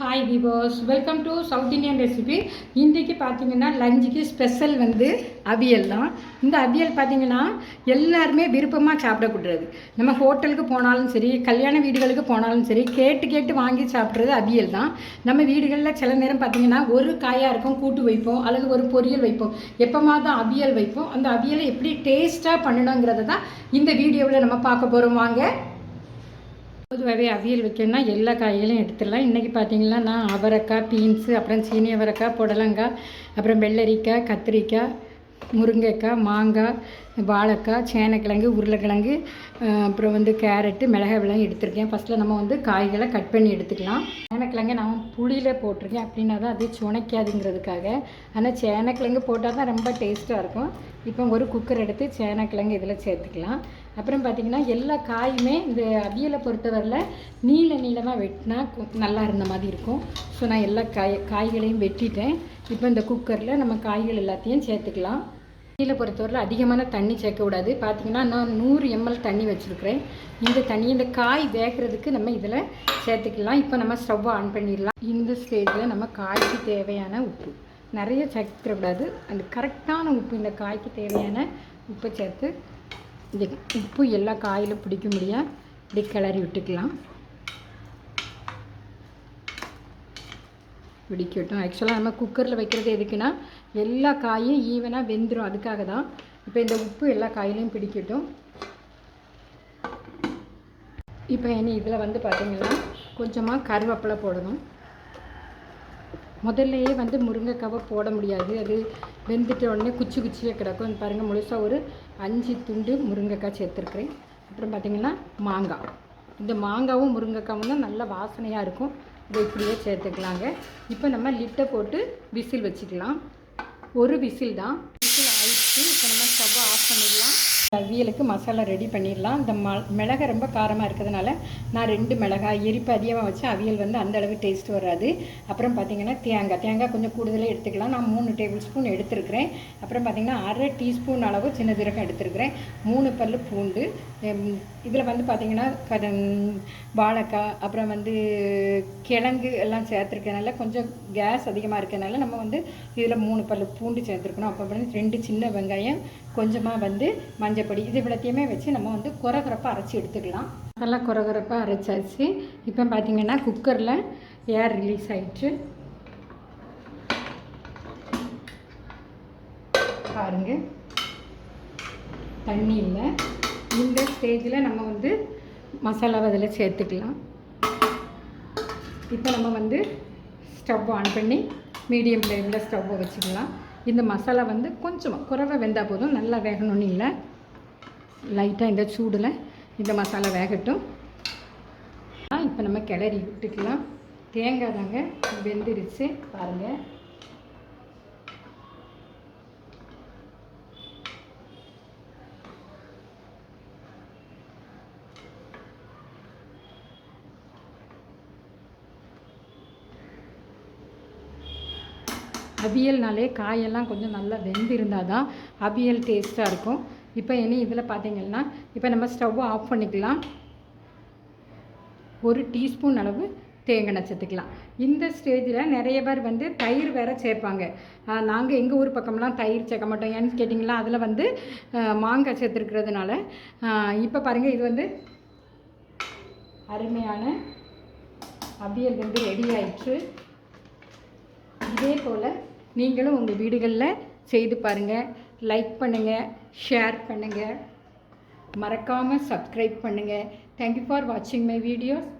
Hi viewers welcome to South Indian recipe இன்றைக்கி பார்த்தீங்கன்னா லஞ்சுக்கு ஸ்பெஷல் வந்து அவியல் தான். இந்த அவியல் பார்த்தீங்கன்னா எல்லாருமே விருப்பமாக சாப்பிடக்கூடாது. நம்ம ஹோட்டலுக்கு போனாலும் சரி கல்யாண வீடுகளுக்கு போனாலும் சரி கேட்டு கேட்டு வாங்கி சாப்பிட்றது அவியல் தான். நம்ம வீடுகளில் சில நேரம் பார்த்தீங்கன்னா ஒரு காயாக இருக்கும் கூட்டு வைப்போம் அல்லது ஒரு பொரியல் வைப்போம். எப்போமா தான் அவியல் வைப்போம். அந்த அவியலை எப்படி டேஸ்ட்டாக பண்ணணுங்கிறத தான் இந்த வீடியோவில் நம்ம பார்க்க போகிறோம் வாங்க பொதுவாகவே அவியல் வைக்கணும்னா எல்லா காய்களையும் எடுத்துடலாம். இன்றைக்கி பார்த்தீங்கன்னா நான் அவரைக்காய் பீன்ஸு அப்புறம் சீனி அவரைக்காய் புடலங்காய் அப்புறம் வெள்ளரிக்காய் கத்திரிக்காய் முருங்கைக்காய் மாங்காய் வாழைக்காய் சேனக்கிழங்கு உருளைக்கிழங்கு அப்புறம் வந்து கேரட்டு மிளகாய் விளங்கு எடுத்திருக்கேன். ஃபஸ்ட்டில் நம்ம வந்து காய்களை கட் பண்ணி எடுத்துக்கலாம். சேனைக்கிழங்கு நான் புளியில் போட்டிருக்கேன் அப்படின்னா தான் அது சுனைக்காதுங்கிறதுக்காக. ஆனால் சேனக்கிழங்கு போட்டால் தான் ரொம்ப டேஸ்ட்டாக இருக்கும். இப்போ ஒரு குக்கர் எடுத்து சேனக்கிழங்கு இதில் சேர்த்துக்கலாம். அப்புறம் பார்த்திங்கன்னா எல்லா காயுமே இந்த அவியலை பொறுத்தவரையில் நீள நீளமாக வெட்டினா கு- நல்லா இருந்த மாதிரி இருக்கும். ஸோ நான் எல்லா காய் காய்களையும் வெட்டிட்டேன். இப்போ இந்த குக்கரில் நம்ம காய்கள் எல்லாத்தையும் சேர்த்துக்கலாம். அவியலை பொறுத்தவரையில் அதிகமான தண்ணி சேர்க்கக்கூடாது பார்த்தீங்கன்னா நான் நூறு எம்எல் தண்ணி வச்சுருக்கிறேன். இந்த தண்ணி இந்த காய் வேகிறதுக்கு நம்ம இதில் சேர்த்துக்கலாம். இப்போ நம்ம ஸ்டவ்வை ஆன் பண்ணிடலாம். இந்த ஸ்டேஜில் நம்ம காய்க்கு தேவையான உப்பு. நிறைய சேர்த்துக்கூடாது அந்த கரெக்டான உப்பு இந்த காய்க்கு தேவையான உப்பை சேர்த்து இந்த உப்பு எல்லா காயிலும் பிடிக்க முடியா இப்படி கிளறி விட்டுக்கலாம். பிடிக்கட்டும். ஆக்சுவலாக நம்ம குக்கரில் வைக்கிறது எதுக்குன்னா எல்லா காயும் ஈவனாக வெந்துடும் அதுக்காக தான் இப்போ இந்த உப்பு எல்லா காயிலையும் பிடிக்கட்டும். இப்போ இனி இதில் வந்து பார்த்திங்கன்னா கொஞ்சமாக கருவேப்பிலை போடணும். முதல்லையே வந்து முருங்கைக்காவை போட முடியாது. அது வெந்துட்ட உடனே குச்சி குச்சியாக கிடக்கும். பாருங்கள் முழுசாக ஒரு அஞ்சு துண்டு முருங்கைக்காய் சேர்த்துருக்குறேன். அப்புறம் பார்த்திங்கன்னா மாங்காய். இந்த மாங்காவும் முருங்கைக்காவும் தான் நல்ல வாசனையாக இருக்கும். இதை இப்படியே சேர்த்துக்கலாங்க. இப்போ நம்ம லிட்டை போட்டு விசில் வச்சுக்கலாம். ஒரு விசில் தான். விசில் ஆயிடுச்சு. இப்போ நம்ம ஸ்டவ்வை ஆஃப் பண்ணிடலாம். அவியலுக்கு மசாலா ரெடி பண்ணிடலாம். இந்த ம மிளகா ரொம்ப காரமாக இருக்கிறதுனால நான் ரெண்டு மிளகாய் எரிப்பு அதிகமாக வச்சு அவியல் வந்து அந்த அளவு டேஸ்ட் வராது. அப்புறம் பார்த்தீங்கன்னா தேங்காய் தேங்காய் கொஞ்சம் கூடுதலாக எடுத்துக்கலாம். நான் மூணு டேபிள் ஸ்பூன் எடுத்துருக்கிறேன். அப்புறம் பார்த்தீங்கன்னா அரை டீஸ்பூன் அளவு சின்ன ஜீரகம் எடுத்துருக்கிறேன். மூணு பல் பூண்டு இதில் வந்து பார்த்தீங்கன்னா கத வாழைக்காய் அப்புறம் வந்து கிழங்கு எல்லாம் சேர்த்துருக்கனால கொஞ்சம் கேஸ் அதிகமாக இருக்கிறதுனால நம்ம வந்து இதில் மூணு பல் பூண்டு சேர்த்துருக்கணும். அப்போ ரெண்டு சின்ன வெங்காயம் கொஞ்சமாக வந்து மஞ்சப்பொடி இது இவ்வளோத்தையுமே வச்சு நம்ம வந்து குறகுறப்பாக அரைச்சி எடுத்துக்கலாம். நல்லா குறகுறப்பாக அரைச்சாச்சு. இப்போ பார்த்திங்கன்னா குக்கரில் ஏர் ரிலீஸ் ஆயிடுச்சு பாருங்க. தண்ணி இல்லை இந்த ஸ்டேஜில் நம்ம வந்து மசாலாவை அதில் சேர்த்துக்கலாம். இப்போ நம்ம வந்து ஸ்டவ் ஆன் பண்ணி மீடியம் ஃப்ளேமில் ஸ்டவ்வை வச்சுக்கலாம். இந்த மசாலா வந்து கொஞ்சமாக குறவை வெந்தால் போதும். நல்லா வேகணும்னு இல்லை. லைட்டாக இந்த சூடில் இந்த மசாலா வேகட்டும். இப்போ நம்ம கிளறி விட்டுக்கலாம். தேங்காய் தாங்க வெந்துருச்சு. பாருங்கள் அவியல்னாலே காயெல்லாம் கொஞ்சம் நல்லா வெந்திருந்தால் தான் அவியல் டேஸ்ட்டாக இருக்கும். இப்போ இனி இதில் பார்த்தீங்கன்னா இப்போ நம்ம ஸ்டவ்வை ஆஃப் பண்ணிக்கலாம். ஒரு டீஸ்பூன் அளவு தேங்காய் சேர்த்துக்கலாம். இந்த ஸ்டேஜில் நிறைய பேர் வந்து தயிர் வேற சேர்ப்பாங்க. நாங்கள் எங்கள் ஊர் பக்கம்லாம் தயிர் சேர்க்க மாட்டோம். ஏன்னு கேட்டிங்களா அதில் வந்து மாங்காய் சேர்த்துருக்கிறதுனால இப்போ பாருங்கள் இது வந்து அருமையான அவியல் வந்து ரெடி ஆயிடுச்சு. இதே போல் நீங்களும் உங்கள் வீடுகளில் செய்து பாருங்கள் லைக் பண்ணுங்கள் ஷேர் பண்ணுங்கள் மறக்காமல் சப்ஸ்கிரைப் பண்ணுங்கள் தேங்க்யூ ஃபார் வாட்சிங் மை வீடியோஸ்